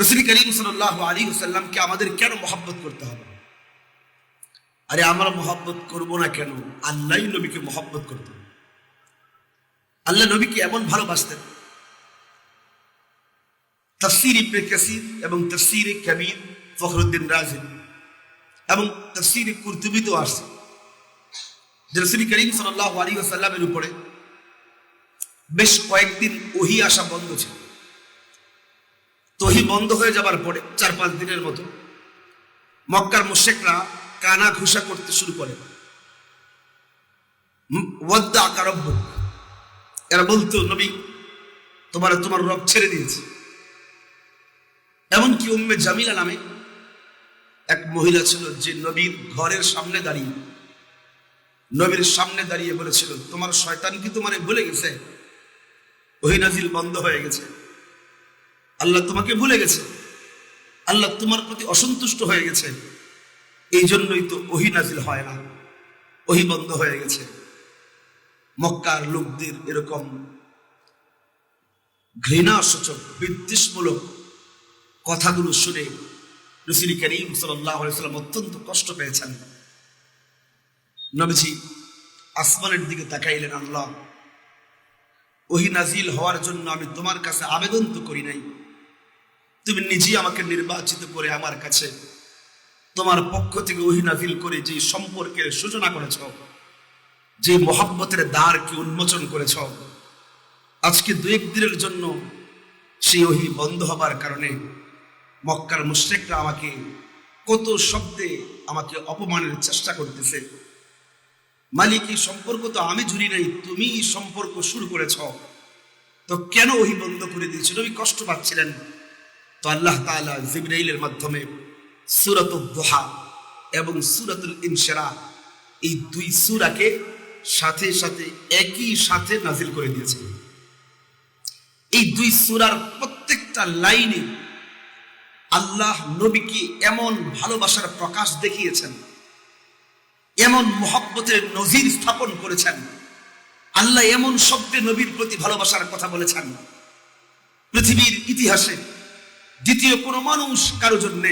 রসুল করিম সাল্লাহ আলী সাল্লামকে আমাদের কেন মহাব্বত করতে হবে? আরে আমরা মহাব্বত করব না কেন? আল্লাহ নবীকে মহাব্বত করতে হবে। আল্লাহ নবীকে এমন ভালোবাসতেন। তফসির ইবনে কাসির এবং তফসির কবির ফখরুদ্দিন রাজি এবং তফসির কুরতুবিতেও আসছে। যে রসুল করিম সাল্লাহ আলী সাল্লামের উপরে বেশ কয়েকদিন ওহি আসা বন্ধ ছিল। তহি বন্ধ হয়ে যাবার পরে চার পাঁচ দিনের মতো মক্কার মুশেকরা কানা ঘুষা করতে শুরু করে। এরা বলতো, নবী, তোমার তোমার রব ছেড়ে দিয়েছে। এমনকি উম্মে জামিলা নামে এক মহিলা ছিল যে নবীর ঘরের সামনে দাঁড়িয়ে, নবীর সামনে দাঁড়িয়ে বলেছিল, তোমার শয়তান কি তোমারে ভুলে গেছে? ওহি নাজিল বন্ধ হয়ে গেছে। আল্লাহ তোমাকে ভুলে গেছে। আল্লাহ তোমার প্রতি অসন্তুষ্ট হয়ে গেছে। এই জন্যই তো ওহি নাজিল হয় না। ওহি বন্ধ হয়ে গেছে। মক্কার লোকদের এরকম ঘৃণা সূচক বিদ্বেষমূলক কথাগুলো শুনে রসুল করিম সাল্লাম অত্যন্ত কষ্ট পেয়েছেন। নবীজি আসমানের দিকে তাকাইলেন, আল্লাহ, ওহি নাজিল হওয়ার জন্য আমি তোমার কাছে আবেদন তো করি নাই। তুমি নিজেই আমাকে নির্বাচিত করে আমার কাছে তোমার পক্ষ থেকে ওহি নাজিল করে যে সম্পর্কের সূচনা করেছ যে মহাব্বতের দ্বারকে উন্মোচন করেছ, আজকে দু এক দিনের জন্য সেই ওহি বন্ধ হবার কারণে মক্কার মুশ্রেকরা আমাকে কত শব্দে আমাকে অপমানের চেষ্টা করতেছে। মালিক, এই সম্পর্ক তো আমি জুড়ি নাই, তুমি সম্পর্ক শুরু করেছ। তো কেন ওহি বন্ধ করে দিয়েছিল নবী কষ্ট পাচ্ছিলেন। তো আল্লাহ তাআলা জিবরাইলের মাধ্যমে সুরাতুল দোহা এবং সুরাতুল ইনশারা এই দুই সুরাকে সাথে সাথে একই সাথে নাজিল করে দিয়েছে। এই দুই সুরার প্রত্যেকটা লাইনে আল্লাহ নবীকে এমন ভালোবাসার প্রকাশ দেখিয়েছেন, এমন মহব্বতের নজির স্থাপন করেছেন, আল্লাহ এমন শব্দে নবীর প্রতি ভালোবাসার কথা বলেছেন। পৃথিবীর ইতিহাসে দ্বিতীয় কোনো মানুষ কারও জন্য,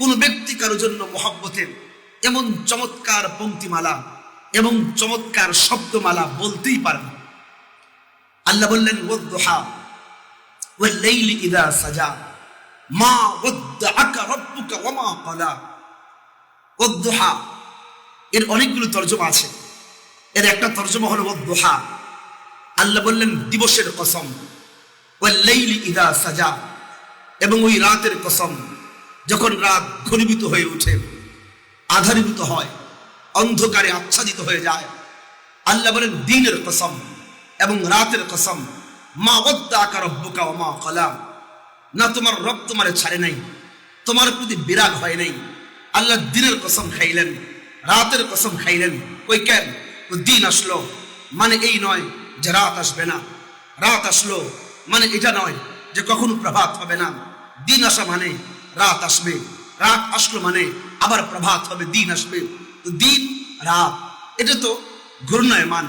কোনো ব্যক্তি কারও জন্য মহব্বতের এমন চমৎকার পঙ্ক্তিমালা এবং চমৎকার শব্দমালা বলতেই পারেন আল্লাহ বললেন ওদ্দোহা ওয়াল্লাইলি ইদা সাজা, মা ওদ্দাআকা রব্বুকা ওমা ক্বালা ওদ্দোহা এর অনেকগুলো তর্জমা আছে। এর একটা তর্জমা হলো ওদ্দোহা আল্লাহ বললেন, দিবসের কসম ওয়াল্লাইলি ইদা সাজা। এবং ওই রাতের কসম, যখন রাত ঘনীভূত হয়ে ওঠে, আধারীভূত হয়, অন্ধকারে আচ্ছাদিত হয়ে যায়, আল্লাহ বলেন, দিনের কসম এবং রাতের কসম, মা ওদ্দা আকার রব্বুকা ও মা কলাম না তোমার রব তোমারে ছাড়ে নাই, তোমার প্রতি বিরাগ হয় নাই। আল্লাহ দিনের কসম খাইলেন, রাতের কসম খাইলেন। ওই কেন? দিন আসলো মানে এই নয় যে রাত আসবে না। রাত আসলো মানে এটা নয় যে কখনো প্রভাত হবে না। দিন আসা মানে রাত আসবে, রাত আসলো মানে আবার প্রভাত হবে, দিন আসবে। তো দিন, রাত, এটা তো ঘূর্ণায়মান।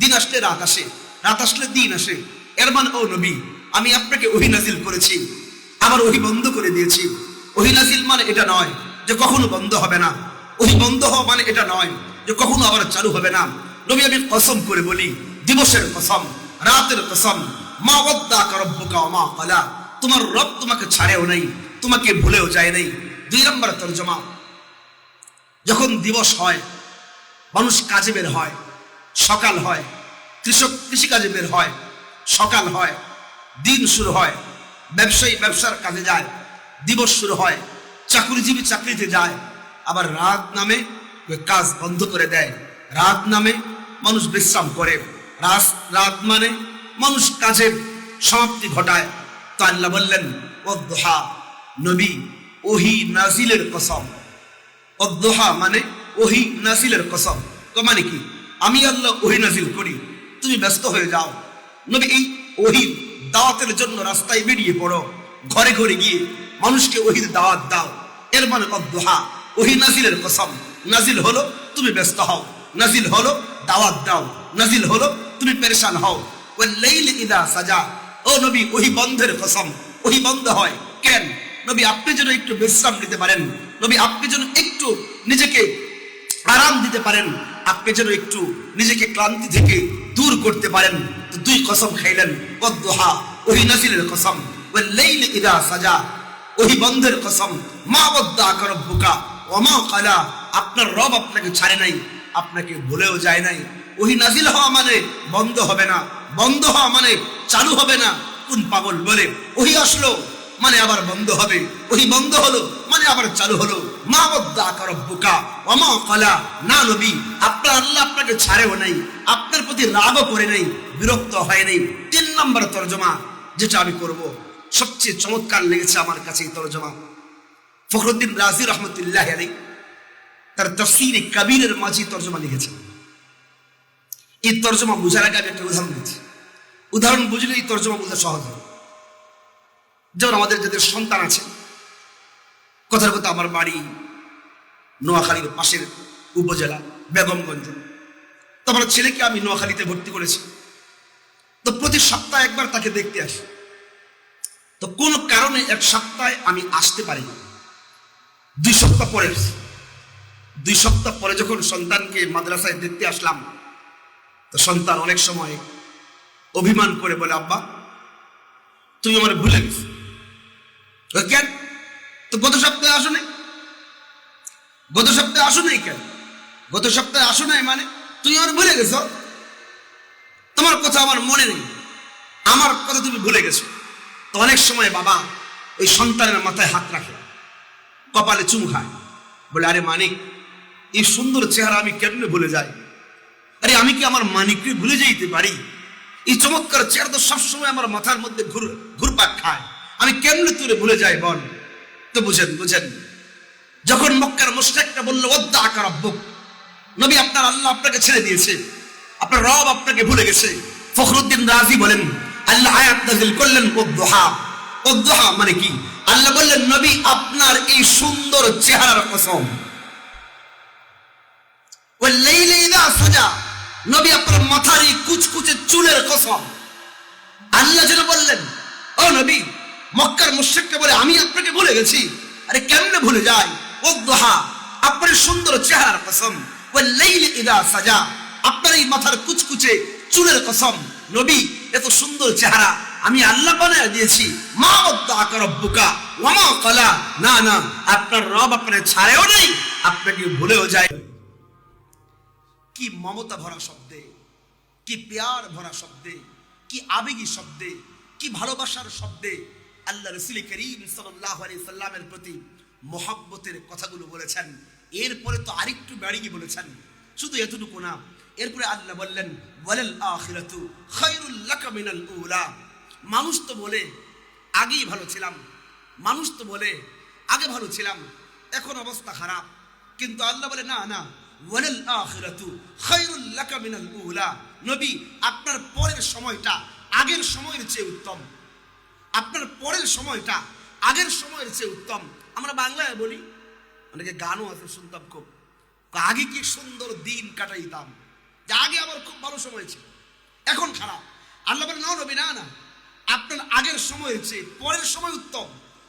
দিন আসলে রাত আসে, রাত আসলে দিন আসে। এর মানে ও নবী, আমি আপনাকে ওহি নাজিল করেছি আবার ওহি বন্ধ করে দিয়েছি। ওহি নাজিল মানে এটা নয় যে কখনো বন্ধ হবে না। ওহি বন্ধ হওয়া মানে এটা নয় যে কখনো আবার চালু হবে না। নবী, আমি কসম করে বলি, দিবসের কসম, রাতের কসম, মা ওদ্দা রব্বুকা মা কলা তোমার রব তোমাকে ছাড়েও নাই, তোমাকে ভুলেও যায় নাই। দুই নম্বর তর্জমা, যখন দিবস হয়, মানুষ কাজে বের হয়, সকাল হয়, কৃষক কৃষিকাজে বের হয়, সকাল হয়, দিন শুরু হয়, ব্যবসায়ী ব্যবসার কাজে যায়, দিবস শুরু হয়, চাকরিজীবী চাকরিতে যায়, আবার রাত নামে কাজ বন্ধ করে দেয়। রাত নামে মানুষ বিশ্রাম করে, রাত রাত মানে মানুষ কাজের সমাপ্তি ঘটায়। তো আল্লাহ বললেন অদ্দোহা নবী, ওহি নাজিলের কসম। অদ্দোহা মানে ওহি নাজিলের কসম। তো মানে কি? আমি আল্লাহ ওহি নাজিল করি। তুমি ব্যস্ত হয়ে যাও। নবী, এই ওহির দাওয়াতের জন্য রাস্তায় বেরিয়ে পড়ো। ঘরে ঘরে গিয়ে মানুষকে ওহির দাওয়াত দাও। এর মানে অদ্দোহা ওহি নাজিলের কসম। নাজিল হলো, তুমি ব্যস্ত হও। নাজিল হলো, দাওয়াত দাও। নাজিল হলো, তুমি পেরেশান হও। ওই লেইল ইদা সাজা। ও নবী ওহি বন্ধের কসম। ওহি বন্ধ হয়। কেন? নবী, আপনি যেন একটু বিশ্রাম নিতে পারেন। নবী, আপনি যেন একটু নিজেকে আরাম দিতে পারেন। আপনি যেন একটু নিজেকে ক্লান্তি থেকে দূর করতে পারেন। তো দুই কসম খাইলেন। ওদ্দোহা ওহি নাজিলের কসম। ওই ইদা সাজা ওহি বন্ধের কসম। মা বদ্দা করব্বুকা ওমা কালা, আপনার রব আপনাকে ছাড়ে নাই, আপনাকে ভুলেও যায় নাই। ওহি নাজিল হওয়া মানে বন্ধ হবে না, বন্ধ হওয়া মানে চালু হবে না। কোন পাগল বলে? ওহি আসলো মানে আবার বন্ধ হবে। ওহি বন্ধ হলো মানে আবার চালু হলো। মা না আপনাকে ছাড়েও নাই, আপনার প্রতি করে নাই, বিরক্ত হয় নাই। তিন নম্বর তর্জমা যেটা আমি করব, সবচেয়ে চমৎকার লেগেছে আমার কাছে এই তর্জমা। তার তফসিরে কবিরের মাঝি তর্জমা লিখেছে এই তর্জমা বোঝার আগে আমি একটা উদাহরণ দিচ্ছি। উদাহরণ বুঝলে এই তর্জমা বোঝা সহজ হবে। যেমন আমাদের যাদের সন্তান আছে, কথার কথা আমার বাড়ি নোয়াখালীর পাশের উপজেলা, বেগমগঞ্জ। তো আমার ছেলেকে আমি নোয়াখালীতে ভর্তি করেছি। তো প্রতি সপ্তাহে একবার তাকে দেখতে আসি। তো কোন কারণে এক সপ্তাহে আমি আসতে পারি দুই সপ্তাহ পরে দুই সপ্তাহ পরে যখন সন্তানকে মাদ্রাসায় দেখতে আসলাম তো সন্তান অনেক সময় অভিমান করে বলে, আব্বা, তুমি আমার ভুলে গেছো। কেন? তো গত সপ্তাহে আসো নাই? গত সপ্তাহে আসো নাই কেন? গত সপ্তাহে আসো নাই মানে তুমি আমার ভুলে গেছো? তোমার কথা আমার মনে নেই। আমার কথা তুমি ভুলে গেছো। তো অনেক সময় বাবা ওই সন্তানের মাথায় হাত রাখে, কপালে চুম খায়। বলে, আরে মানিক, এই সুন্দর চেহারা আমি কেমনে ভুলে যাই? আরে আমি কি আমার মানিককে ভুলে যাইতে পারি? এই চমৎকার চেহারা তো সবসময় আমার মাথার মধ্যে ঘুর, ঘুরপাক খায়। আমি কেমনে তুলে ভুলে যাই বল? তো বুঝেন বুঝেন। যখন মক্কার মুশরিকরা বলল, ওদ্দা আকার রব্বুক। নবী আপনার আল্লাহ আপনাকে ছেড়ে দিয়েছে। আপনার রব আপনাকে ভুলে গেছে। ফখরুদ্দিন রাজি বলেন, আল্লাহ আয়াত নাজিল করলেন ওদ্দোহা। ওদ্দোহা মানে কি? আল্লাহ বললেন, নবী, আপনার এই সুন্দর চেহারার কসম। ওই লাইলে সাজা। নবী আপনার মাথার এই কুচকুচে চুলের কসম। আল্লাহ যেন বললেন, ও নবী, মক্কার মুশরিককে বলে আমি আপনাকে ভুলে গেছি। আরে কেমনে ভুলে যাই ও দোহা আপনার সুন্দর চেহারার কসম। ও লাইলি ইদা সাজা, আপনার এই মাথার কুচকুচে চুলের কসম। নবী, এত সুন্দর চেহারা, আমি আল্লাহ বানায় দিয়েছি। মা বুকা ওয়ামা কলা। না না, আপনার রব আপনার ছাড়েও নেই, আপনাকে ভুলেও যায়। কি মমতা ভরা শব্দে, কি পেয়ার ভরা শব্দে, কি আবেগী শব্দে, কি ভালোবাসার শব্দে আল্লাহ রসুল করিম সাল্লাহ আলি সাল্লামের প্রতি মহাব্বতের কথাগুলো বলেছেন। এরপরে তো আরেকটু বাড়িয়ে বলেছেন। শুধু এতটুকু না, এরপরে আল্লাহ বললেন, ওয়ালাল আখিরাতু খায়রুল লাকা মিনাল উলা। মানুষ তো বলে, আগেই ভালো ছিলাম। মানুষ তো বলে, আগে ভালো ছিলাম। এখন অবস্থা খারাপ। কিন্তু আল্লাহ বলে, না না ওয়ালাল আখিরাতু খায়রুল লাকা মিনাল উলা। নবী, আপনার পরের সময়টা আগের সময়ের চেয়ে উত্তম। আপনার পরের সময়টা আগের সময়ের চেয়ে উত্তম। আমরা বাংলায় বলি, অনেকে গানও আছে, শুনতাম খুব। আগে কি সুন্দর দিন কাটাইতাম। যে আগে আমার খুব ভালো সময় ছিল। এখন খারাপ। আল্লাহ বলে, না নবী, না না। আপনার আগের সময়ের চেয়ে পরের সময় উত্তম।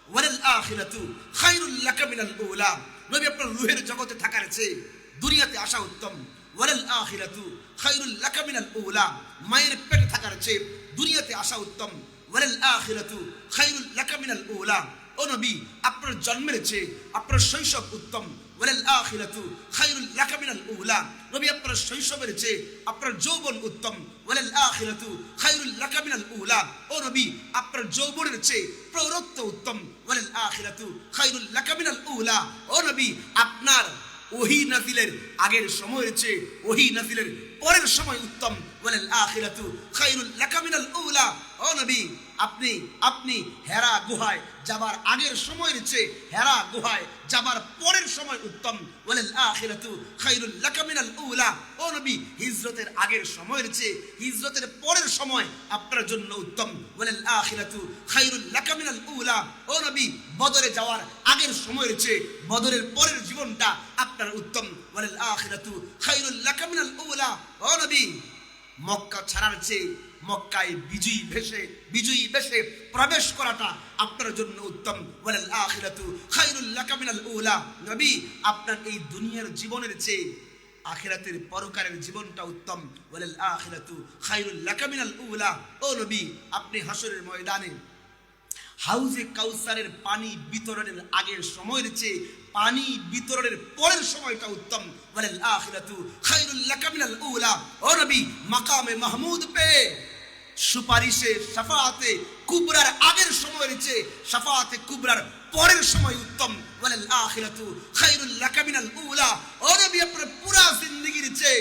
ওয়ালাল আখিরাতু খায়রুল লাকা মিনাল উলা। নবী আপনার রুহের জগতে থাকার চেয়ে দুনিয়াতে আসা উত্তম। ওয়ালাল আখিরাতু খায়রুল লাকা মিনাল উলা। মায়ের পেটে থাকার চেয়ে দুনিয়াতে আসা উত্তম। ওয়ালাল আখিরাতু খায়রুল লাকা মিনাল উলা। ও নবী, আপনার জন্মের চেয়ে আপনার শৈশব উত্তম। ওয়ালাল আখিরাতু খায়রুল লাকা মিনাল উলা। নবী, আপনার শৈশবের চেয়ে আপনার যৌবন উত্তম। ওয়ালাল আখিরাতু খায়রুল লাকা মিনাল উলা। ও নবী, আপনার যৌবনের চেয়ে প্রৌরত্ব উত্তম। ওয়ালাল আখিরাতু খায়রুল লাকা মিনাল উলা। ও নবী, আপনার ওহি নাজিলের আগের সময়ের চেয়ে ওহি নাজিলের পরের সময় উত্তম। বলেন আখিরাতু খায়রুল লাকা মিনাল উলা। ও নবী, আপনি আপনি হেরা গুহায় যাবার আগের সময়ের চেয়ে হেরা গুহায় যাবার পরের সময় উত্তম। বলেন আখিরাতু খাইরুল লাকা মিনাল উলা। ও নবী, হিজরতের আগের সময়ের চেয়ে হিজরতের পরের সময় আপনার জন্য উত্তম। বলেন আখিরাতু খায়রুল লাকা মিনাল উলা। ও নবী, বদরে যাওয়ার আগের সময়ের চেয়ে বদরের পরের জীবনটা আপনার উত্তম। বলেন আখিরাতু খায়রুল লাকা মিনাল উলা। ও নবী, মক্কা ছাড়ার চেয়ে মক্কায় বিজয়ী ভেসে, বিজয়ী বেশে প্রবেশ করাটা আপনার জন্য উত্তম। ওয়ালাল আখিরাতু খায়রুল লাকা মিনাল উলা। নবী, আপনার এই দুনিয়ার জীবনের চেয়ে আখিরাতের পরকারের জীবনটা উত্তম। ওয়ালাল আখিরাতু খায়রুল লাকা মিনাল উলা। ও নবী, আপনি হাসরের ময়দানে হাউজে কাউসারের পানি বিতরণের আগের সময়ের চেয়ে পানি বিতরণের পরের সময়টা উত্তম। বলে আখিরাতু খায়রুল লাকা মিনাল উলা। ও নবী, মাকামে মাহমুদ পে। সুপারিশে শাফাআতে কুবরার আগের সময়ের চেয়ে সাফাতে, কুবরার পরের সময় উত্তম। বলে আখিরাতু খায়রুল লাকা মিনাল উলা। ও নবী, আপনার পুরা জিন্দেগির চেয়ে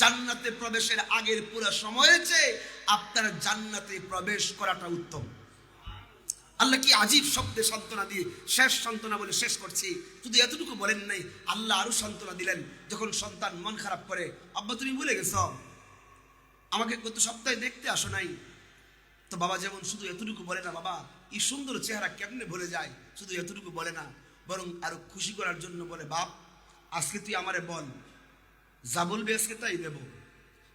জান্নাতে প্রবেশের আগের পুরা সময়ের চেয়ে আপনার জান্নাতে প্রবেশ করাটা উত্তম। আল্লাহ কি আজীব শব্দে সান্ত্বনা দিয়ে শেষ সান্ত্বনা বলে শেষ করছি? শুধু এতটুকু বলেন নাই, আল্লাহ আরও সান্ত্বনা দিলেন। যখন সন্তান মন খারাপ করে, আব্বা তুমি ভুলে গেছ? আমাকে গত সপ্তাহে দেখতে আসো নাই। তো বাবা যেমন শুধু এতটুকু বলে না বাবা, এই সুন্দর চেহারা কেমনে ভুলে যায়? শুধু এতটুকু বলে না, বরং আরও খুশি করার জন্য বলে, বাপ, আজকে তুই আমারে বল, যা বলবে আজকে তাই দেব।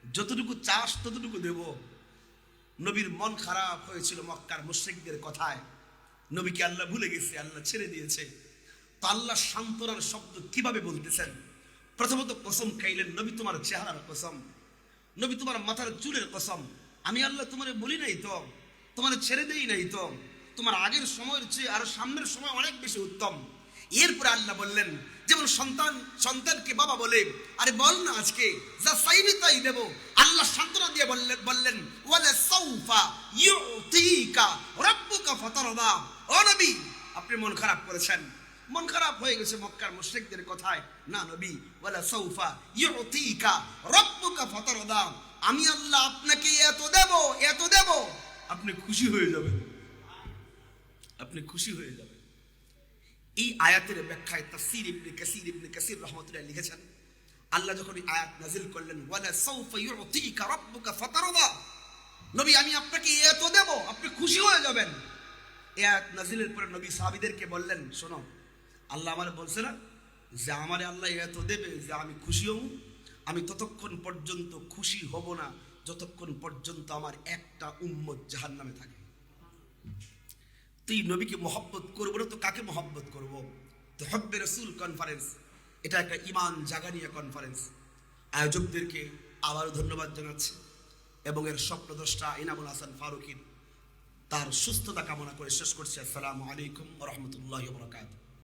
যতটুকু চাস ততটুকু দেবো। নবীর মন খারাপ হয়েছিল মক্কার মুশ্রিকদের কথায়। নবীকে আল্লাহ ভুলে গেছে, আল্লাহ ছেড়ে দিয়েছে। তো আল্লাহ সান্ত্বনার শব্দ কীভাবে বলতেছেন? প্রথমত কসম খাইলেন, নবী তোমার চেহারার কসম, নবী তোমার মাথার চুলের কসম, আমি আল্লাহ তোমার বলি নাই তো, তোমার ছেড়ে দেই নাই তো, তোমার আগের সময়ের চেয়ে আর সামনের সময় অনেক বেশি উত্তম। এরপরে আল্লাহ বললেন, যেমন সন্তান, সন্তানকে বাবা বলে, আরে বল না আজকে, যা চাইবি তাই দেব। আল্লাহ সান্ত্বনা দিয়ে বললেন বললেন, ওয়ালা সাউফা ইউতিকা রাব্বুকা ফাতারদা। ও নবী, আপনি মন খারাপ করেছেন। মন খারাপ হয়ে গেছে মক্কার মুশরিকদের কথায়। না নবী, ওয়ালা সাউফা ইউতিকা রাব্বুকা ফাতারদা। আমি আল্লাহ আপনাকে এত দেব এত দেব। আপনি খুশি হয়ে যাবেন। আপনি খুশি হয়ে যাবেন। এই আয়াতের ব্যাখ্যায় তাফসীর ইবনে কাসির ইবনে কাসির রহমাতুল্লাহ লিখেছেন, আল্লাহ যখন এই আয়াত নাজিল করলেন, ওয়ালা সাউফা ইউতিকা রাব্বুকা ফাতারদা। নবী, আমি আপনাকে এত দেব, আপনি খুশি হয়ে যাবেন। আয়াত নাজিলের পরে নবী সাহাবীদেরকে বললেন, শোনো, আল্লাহ আমার বলছে না যে আমার আল্লাহ এত দেবে যে আমি খুশি হব? আমি ততক্ষণ পর্যন্ত খুশি হব না যতক্ষণ পর্যন্ত আমার একটা উম্মত জাহান নামে থাকে। তুই নবীকে মহব্বত করব না, তো কাকে মহব্বত করব? তো হব্বে রসুল কনফারেন্স এটা একটা ইমান জাগানিয়া কনফারেন্স আয়োজকদেরকে আবারও ধন্যবাদ জানাচ্ছি এবং এর স্বপ্নদ্রষ্টা ইনামুল হাসান ফারুকির তার সুস্থতা কামনা করে শেষ করছি। আসসালামু আলাইকুম রহমতুল্লাহ বরকাত